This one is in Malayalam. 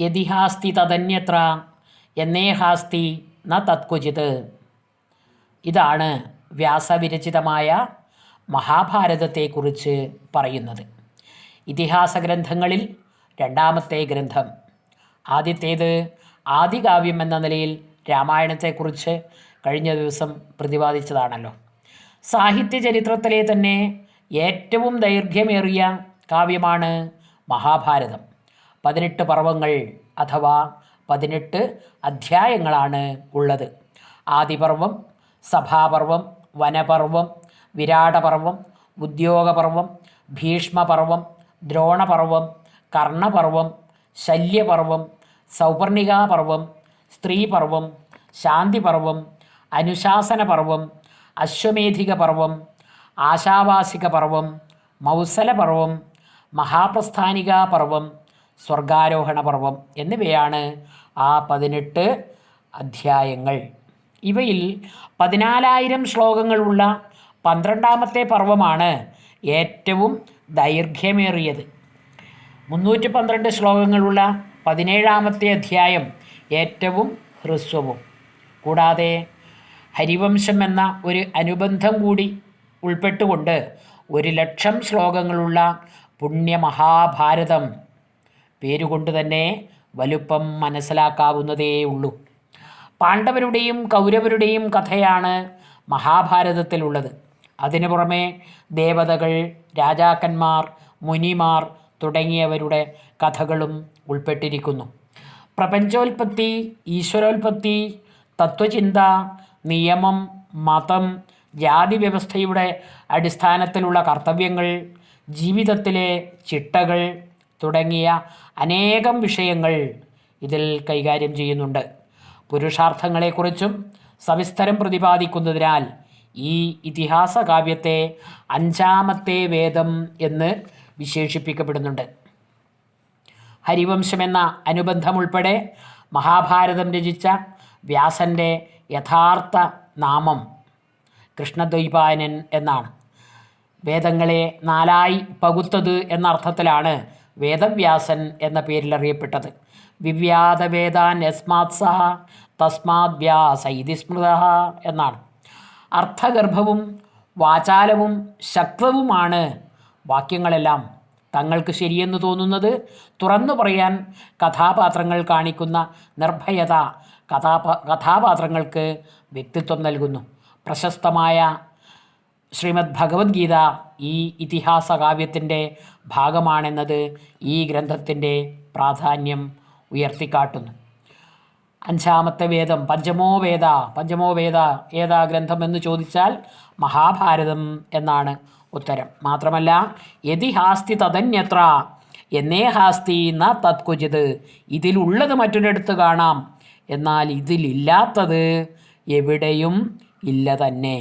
യതിഹാസ്തി തദന്യത്ര എന്നേഹാസ്തി ന തത്കുചിത് ഇതാണ് വ്യാസവിരചിതമായ മഹാഭാരതത്തെക്കുറിച്ച് പറയുന്നത്. ഇതിഹാസ ഗ്രന്ഥങ്ങളിൽ രണ്ടാമത്തെ ഗ്രന്ഥം. ആദ്യത്തേത് ആദികാവ്യം എന്ന നിലയിൽ രാമായണത്തെക്കുറിച്ച് കഴിഞ്ഞ ദിവസം പ്രതിപാദിച്ചതാണല്ലോ. സാഹിത്യ ചരിത്രത്തിലെ തന്നെ ഏറ്റവും ദൈർഘ്യമേറിയ കാവ്യമാണ് മഹാഭാരതം. പതിനെട്ട് പർവങ്ങൾ അഥവാ പതിനെട്ട് അധ്യായങ്ങളാണ് ഉള്ളത്. ആദിപർവം സഭാപർവം വനപർവം വിരാടപർവം ഉദ്യോഗപർവം ഭീഷ്മപർവം ദ്രോണപർവം കർണപർവം ശല്യപർവം സൗപർണികാപർവം സ്ത്രീപർവം ശാന്തിപർവം അനുശാസനപർവം അശ്വമേധികപർവം ആശാവാസികപർവം മൗസലപർവം മഹാപ്രസ്ഥാനികാപർവം സ്വർഗാരോഹണപർവം എന്നിവയാണ് ആ പതിനെട്ട് അധ്യായങ്ങൾ. ഇവയിൽ പതിനാലായിരം ശ്ലോകങ്ങളുള്ള പന്ത്രണ്ടാമത്തെ പർവമാണ് ഏറ്റവും ദൈർഘ്യമേറിയത്. മുന്നൂറ്റി പന്ത്രണ്ട് ശ്ലോകങ്ങളുള്ള പതിനേഴാമത്തെ അധ്യായം ഏറ്റവും ഹ്രസ്വവും. കൂടാതെ ഹരിവംശം എന്ന ഒരു അനുബന്ധം കൂടി ഉൾപ്പെട്ടുകൊണ്ട് ഒരു ലക്ഷം ശ്ലോകങ്ങളുള്ള പുണ്യമഹാഭാരതം പേരുകൊണ്ട് തന്നെ വലുപ്പം മനസ്സിലാക്കാവുന്നതേ ഉള്ളൂ. പാണ്ഡവരുടെയും കൗരവരുടെയും കഥയാണ് മഹാഭാരതത്തിലുള്ളത്. അതിനു പുറമെ ദേവതകൾ രാജാക്കന്മാർ മുനിമാർ തുടങ്ങിയവരുടെ കഥകളും ഉൾപ്പെട്ടിരിക്കുന്നു. പ്രപഞ്ചോൽപത്തി ഈശ്വരോൽപത്തി തത്വചിന്ത നിയമം മതം ജാതി വ്യവസ്ഥയുടെ അടിസ്ഥാനത്തിലുള്ള കർത്തവ്യങ്ങൾ ജീവിതത്തിലെ ചിട്ടകൾ തുടങ്ങിയ അനേകം വിഷയങ്ങൾ ഇതിൽ കൈകാര്യം ചെയ്യുന്നുണ്ട്. പുരുഷാർത്ഥങ്ങളെക്കുറിച്ചും സവിസ്തരം പ്രതിപാദിക്കുന്നതിനാൽ ഈ ഇതിഹാസ കാവ്യത്തെ അഞ്ചാമത്തെ വേദം എന്ന് വിശേഷിപ്പിക്കപ്പെടുന്നുണ്ട്. ഹരിവംശം എന്ന അനുബന്ധമുൾപ്പെടെ മഹാഭാരതം രചിച്ച വ്യാസന്റെ യഥാർത്ഥ നാമം കൃഷ്ണദ്വൈപായനൻ എന്നാണ്. വേദങ്ങളെ നാലായി പകുത്തത് എന്ന അർത്ഥത്തിലാണ് വേദവ്യാസൻ എന്ന പേരിൽ അറിയപ്പെട്ടത് വിവ്യാത വേദാൻ യസ്മാത് സഹ തസ്മാത് വ്യാസ ഇതി സ്മൃത എന്നാണ്. അർത്ഥഗർഭവും വാചാലവും ശക്തവുമാണ് വാക്യങ്ങളെല്ലാം. തങ്ങൾക്ക് ശരിയെന്ന് തോന്നുന്നത് തുറന്നു പറയാൻ കഥാപാത്രങ്ങൾ കാണിക്കുന്ന നിർഭയത കഥാപാ കഥാപാത്രങ്ങൾക്ക് വ്യക്തിത്വം നൽകുന്നു. പ്രശസ്തമായ ശ്രീമദ് ഭഗവത്ഗീത ഈ ഇതിഹാസ കാവ്യത്തിന്റെ ഭാഗമാണെന്നത് ഈ ഗ്രന്ഥത്തിന്റെ പ്രാധാന്യം ഉയർത്തിക്കാട്ടുന്നു. അഞ്ചാമത്തെ വേദം പഞ്ചമോ വേദ പഞ്ചമോ വേദ ഏതാ ഗ്രന്ഥം എന്ന് ചോദിച്ചാൽ മഹാഭാരതം എന്നാണ് ഉത്തരം. മാത്രമല്ല യതിഹാസ്തി തതന്യത്ര എന്നേ ഹാസ്തി ന തത്കുചിത് ഇതിലുള്ളത് മറ്റൊരിടത്ത് കാണാം എന്നാൽ ഇതിലില്ലാത്തത് എവിടെയും ഇല്ല തന്നെ.